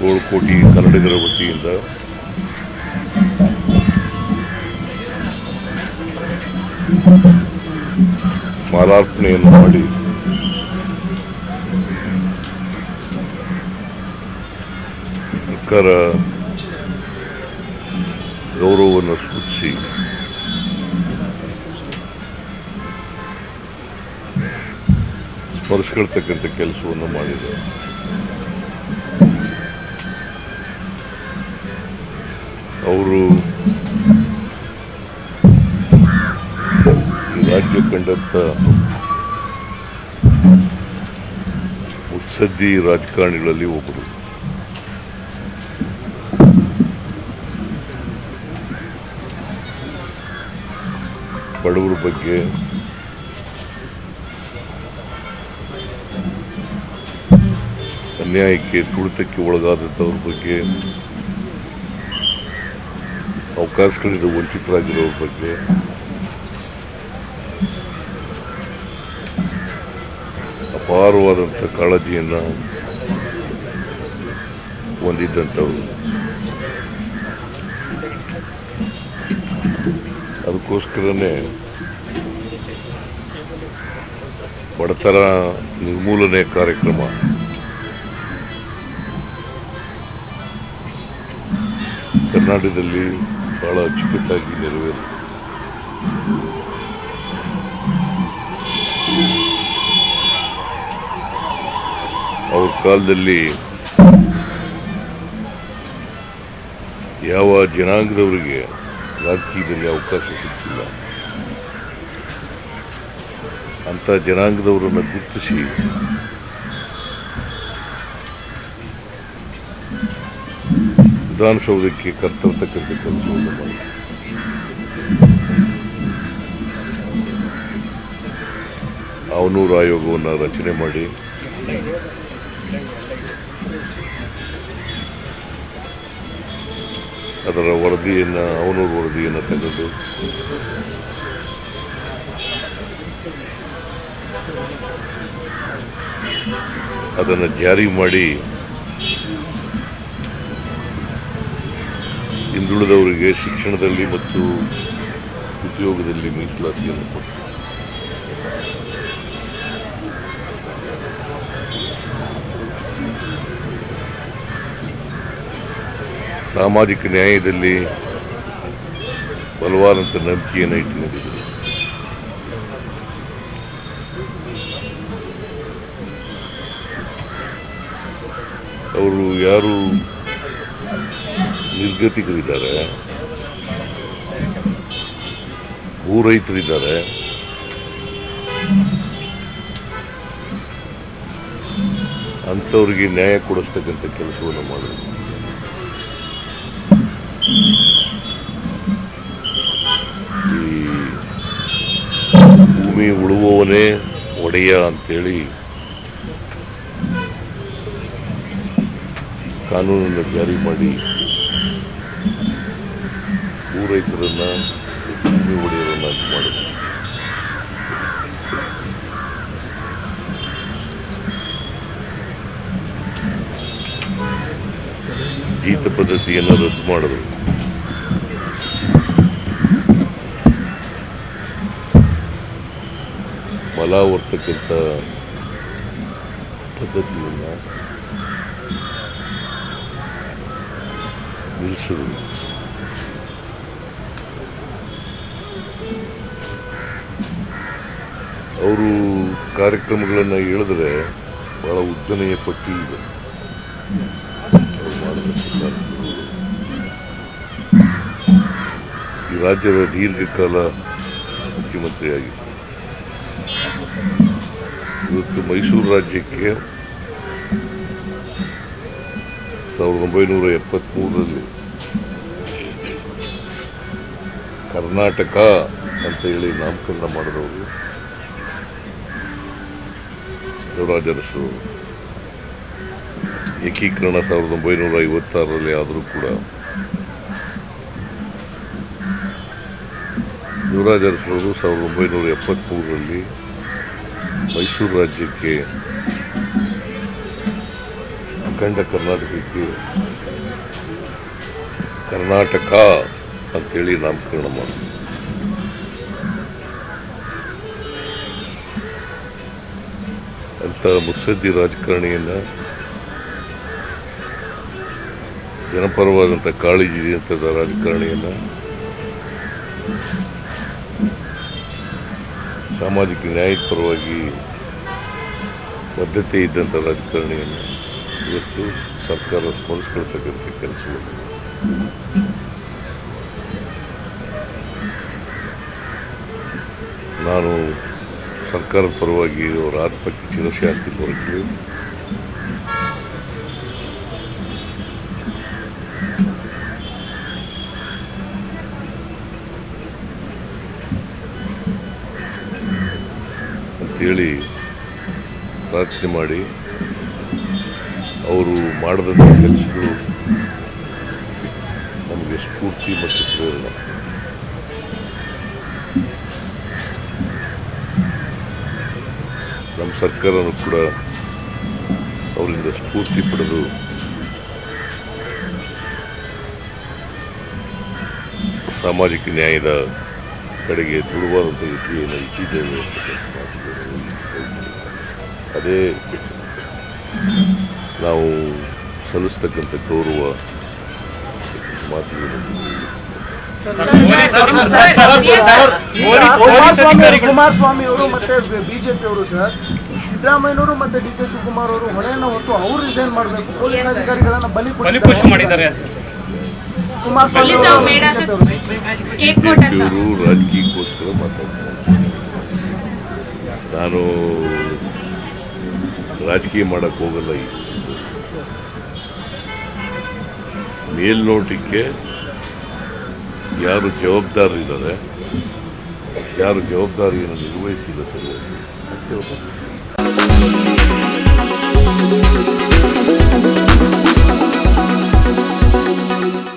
ಏಳು ಕೋಟಿ ಕನ್ನಡಿಗರ ವತಿಯಿಂದ ಮಾಲಾರ್ಪಣೆಯನ್ನು ಮಾಡಿ ಸರ್ಕಾರ ಗೌರವವನ್ನು ಸೂಚಿಸಿ ಸ್ಮರಿಸ್ಕೊಳ್ತಕ್ಕಂಥ ಕೆಲಸವನ್ನು ಮಾಡಿದೆ ಅವರು ರಾಜ್ಯ ಕಂಡಂಥ ಮುತ್ಸದ್ದಿ ರಾಜಕಾರಣಿಗಳಲ್ಲಿ ಒಬ್ಬರು. ಬಡವರ ಬಗ್ಗೆ ಅನ್ಯಾಯಕ್ಕೆ ತುಳಿತಕ್ಕೆ ಒಳಗಾದಂಥವ್ರ ಬಗ್ಗೆ ಅವಕಾಶಗಳಿಂದ ವಂಚಿತರಾಗಿರೋರ ಬಗ್ಗೆ. ಅಪಾರವಾದಂಥ ಕಾಳಜಿಯನ್ನು ಹೊಂದಿದ್ದಂಥವ್ರು. ಅದಕ್ಕೋಸ್ಕರನೇ ಬಡತನ ನಿರ್ಮೂಲನೆ ಕಾರ್ಯಕ್ರಮ ಕರ್ನಾಟಕದಲ್ಲಿ ಬಹಳ ಅಚ್ಚುಕಟ್ಟಾಗಿ ನೆರವೇರಿದೆ. ಅವ್ರ ಕಾಲದಲ್ಲಿ ಯಾವ ಜನಾಂಗದವರಿಗೆ ರಾಜಕೀಯದಲ್ಲಿ ಅವಕಾಶ ಸಿಗ್ತಿಲ್ಲ ಅಂತ ಜನಾಂಗದವರನ್ನು ಗುರುತಿಸಿ ವಿಧಾನಸೌಧಕ್ಕೆ ಕರ್ತರ್ತಕ್ಕಂಥ ಕೆಲಸವನ್ನು ಮಾಡಿ ಅವನೂರು ಆಯೋಗವನ್ನು ರಚನೆ ಮಾಡಿ. ಅದರ ವರದಿಯನ್ನು, ಅವನೂರು ವರದಿಯನ್ನು ತೆಗೆದು. ಅದನ್ನು ಜಾರಿ ಮಾಡಿ ಹಿಂದುಳಿದವರಿಗೆ ಶಿಕ್ಷಣದಲ್ಲಿ ಮತ್ತು ಉದ್ಯೋಗದಲ್ಲಿ ಮೀಸಲಾತಿಯನ್ನು ಕೊಟ್ಟು. ಸಾಮಾಜಿಕ ನ್ಯಾಯದಲ್ಲಿ ಬಲವಾದಂಥ ನಂಬಿಕೆಯನ್ನು ಇಟ್ಟುಕೊಂಡಿದ್ದರು ಅವರು ಯಾರು ನಿರ್ಗತಿಕರಿದ್ದಾರೆ ಭೂ ರೈತರಿದ್ದಾರೆ ಅಂಥವ್ರಿಗೆ ನ್ಯಾಯ ಕೊಡಿಸ್ತಕ್ಕಂಥ ಕೆಲಸವನ್ನು ಮಾಡಿದ್ರು. ಈ ಭೂಮಿ ಉಳುವವನೇ ಒಡೆಯ ಅಂತೇಳಿ ಕಾನೂನನ್ನು ಜಾರಿ ಮಾಡಿ ಭೂ ರೈತರನ್ನ ಭೂಮಿ ಒಡೆಯರನ್ನಾಗಿ ಮಾಡಿದ್ರು ಜೀತ ಪದ್ಧತಿಯನ್ನು ರದ್ದು ಮಾಡಿದ್ರು ಫಲ ಹೊರ್ತಕ್ಕಂಥ ಪದ್ಧತಿಯನ್ನು ನಿಲ್ಲಿಸಿದ್ರು ಅವರು ಕಾರ್ಯಕ್ರಮಗಳನ್ನು ಹೇಳಿದ್ರೆ ಬಹಳ ಉದ್ದನೆಯ ಪಟ್ಟಿ ಇದೆ. ಈ ರಾಜ್ಯದ ದೀರ್ಘಕಾಲ ಮುಖ್ಯಮಂತ್ರಿಯಾಗಿತ್ತು ಇವತ್ತು ಮೈಸೂರು ರಾಜ್ಯಕ್ಕೆ ಸಾವಿರದ ಒಂಬೈನೂರ ಎಪ್ಪತ್ತ್ಮೂರರಲ್ಲಿ ಕರ್ನಾಟಕ ಅಂತ ಹೇಳಿ ನಾಮಕರಣ ಮಾಡಿದವರು. ದೇವರಾಜ ಅರಸು ಏಕೀಕರಣ ಸಾವಿರದ ಒಂಬೈನೂರ ಐವತ್ತಾರರಲ್ಲಿ ಆದರೂ ಕೂಡ ದೇವರಾಜ ಅರಸರವರು ಸಾವಿರದ ಒಂಬೈನೂರ ಎಪ್ಪತ್ತ್ಮೂರರಲ್ಲಿ ಮೈಸೂರು ರಾಜ್ಯಕ್ಕೆ ಅಖಂಡ ಕರ್ನಾಟಕಕ್ಕೆ ಕರ್ನಾಟಕ ಅಂತೇಳಿ ನಾಮಕರಣ ಮಾಡ. ಅಂತ ಮುತ್ಸದ್ದಿ ರಾಜಕಾರಣಿಯನ್ನ ಜನಪರವಾದಂಥ ಕಾಳಜಿ ಅಂತ ರಾಜಕಾರಣಿಯನ್ನ ಸಾಮಾಜಿಕ ನ್ಯಾಯದ ಪರವಾಗಿ ಬದ್ಧತೆ ಇದ್ದಂಥ ರಾಜಕಾರಣಿಯನ್ನು ಇವತ್ತು ಸರ್ಕಾರ ಸ್ಮರಿಸ್ಕೊಳ್ತಕ್ಕಂಥ ಕೆಲಸಗಳು ನಾನು ಸರ್ಕಾರದ ಪರವಾಗಿ ಅವರ ಆತ್ಮಕ್ಕೆ ಚಿರಶಾಂತಿ ಕೋರಕ್ಕೆ ಅಂತೇಳಿ ಪ್ರಾರ್ಥನೆ ಮಾಡಿ. ಅವರು ಮಾಡಿದಂಥ ಕೆಲಸಗಳು ನಮಗೆ ಸ್ಫೂರ್ತಿ ಮತ್ತು ಪ್ರೇರಣೆ. ನಮ್ಮ ಸರ್ಕಾರನೂ ಕೂಡ ಅವರಿಂದ ಸ್ಫೂರ್ತಿ ಪಡೆದು ಸಾಮಾಜಿಕ ನ್ಯಾಯದ ಕಡೆಗೆ ದೃಢವಾದಂಥ ರೀತಿಯನ್ನು ಇಟ್ಟಿದ್ದೇವೆ ಅದೇ ನಾವು ಸಲ್ಲಿಸ್ತಕ್ಕಂಥ ಗೌರವ ಮಾತುಗಳನ್ನು ಕುಮಾರಸ್ವಾಮಿ ಕುಮಾರಸ್ವಾಮಿ ಅವರು ಮತ್ತೆ ಬಿಜೆಪಿ ಅವರು ಸರ್ ಸಿದ್ದರಾಮಯ್ಯನವರು ಮತ್ತೆ ಡಿ ಕೆ ಶಿವಕುಮಾರ್ ಅವರು ಹೊಣೆಯನ್ನು ಹೊತ್ತು ಅವ್ರು ರಿಸೈನ್ ಮಾಡಬೇಕು. ಪೊಲೀಸ್ ಅಧಿಕಾರಿಗಳನ್ನ ಬಲಿ ಮಾಡಿದ್ದಾರೆ. ಕುಮಾರಸ್ವಾಮಿ ರಾಜಕೀಯಕ್ಕೋಸ್ಕರ ಮಾತಾಡ್ತಾರೆ. ನಾನು ರಾಜಕೀಯ ಮಾಡಕ್ ಹೋಗಲ್ಲ ಈಗ ಮೇಲ್ನೋಟಕ್ಕೆ ಯಾರು ಜವಾಬ್ದಾರರಿದ್ದಾರೆ ಯಾರು ಜವಾಬ್ದಾರಿಯನ್ನು ನಿರ್ವಹಿಸಿಲ್ಲ ಸರಿಯಾಗಿ